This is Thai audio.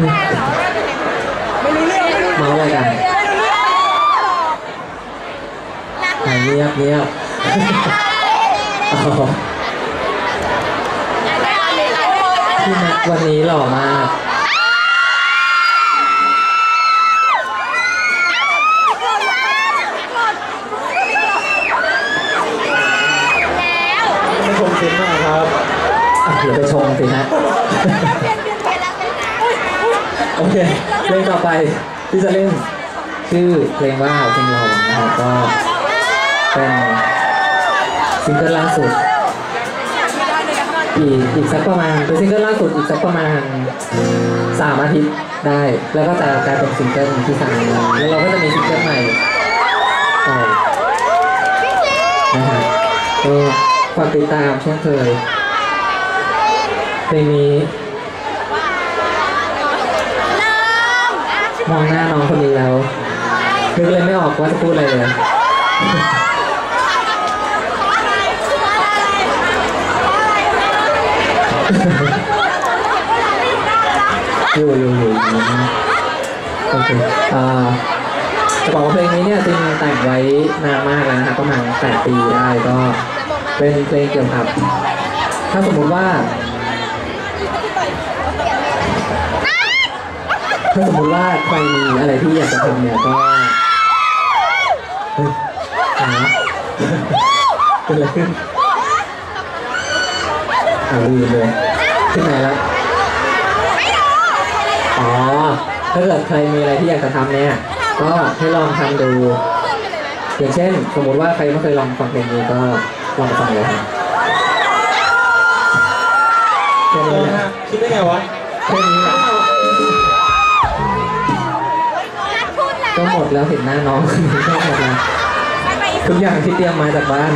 ไม่รู้เรื่องไม่รู้เมาอะไรกันไม่รู้เรื่องอะเงียบเงียบอ๋อพี่แม็กวันนี้หล่อมาก ไม่ชมเสียงมากครับ อะเดี๋ยวไปชมสิฮะ โอ เคเพลงต่อไปที่จะเล่นชื่อเพลงว่าเพลงหล่อนะครับก็เป็นซิงเกิลล่าสุดอีกอีกสักประมาณเป็นซิงเกิลล่าสุดอีกสักประมาณสามอาทิตย์ได้ แล้วก็จะกลายเป็นซิงเกิลที่สามแล้วแล้วเราก็จะมีซิงเกิลใหม่ต่อนะฮะก็ฝากติดตามเช่นเคยเพลงนี้ มองหน้าน้องคนนี้แล้วนึกเลยไม่ออกว่าจะพูดอะไรเลย อยู่อยู่อยู่อยู่นะโอเคอ่าจะบอกว่าเพลงนี้เนี่ยจริงแต่งไว้นานมากแล้วนะครับประมาณแปดปีได้ก็เป็นเพลงเกี่ยวกับ ถ้าสมมุติว่า ถ้าสมมติว่าใครมีอะไรที่อยากจะทำเนี่ยก็เฮ้ยหาเป็นอะไรขึ้นอ่าลืมเลยขึ้นไหนแล้วอ๋อ ถ้าเกิดใครมีอะไรที่อยากจะทำเนี่ย ก็ให้ลองทำดู อย่างเช่น สมมุติว่าใครไม่เคยลองฟังเพลงนี้ก็ลองฟังเลยครับแค่เอนี้อนะฮะคิดได้ไงวะแค่นี้นะ ก็หมดแล้วเห็นหน้าน้องคนนี้ก็หมดแล้วทุกอย่างที่เตรียมมาจากบ้าน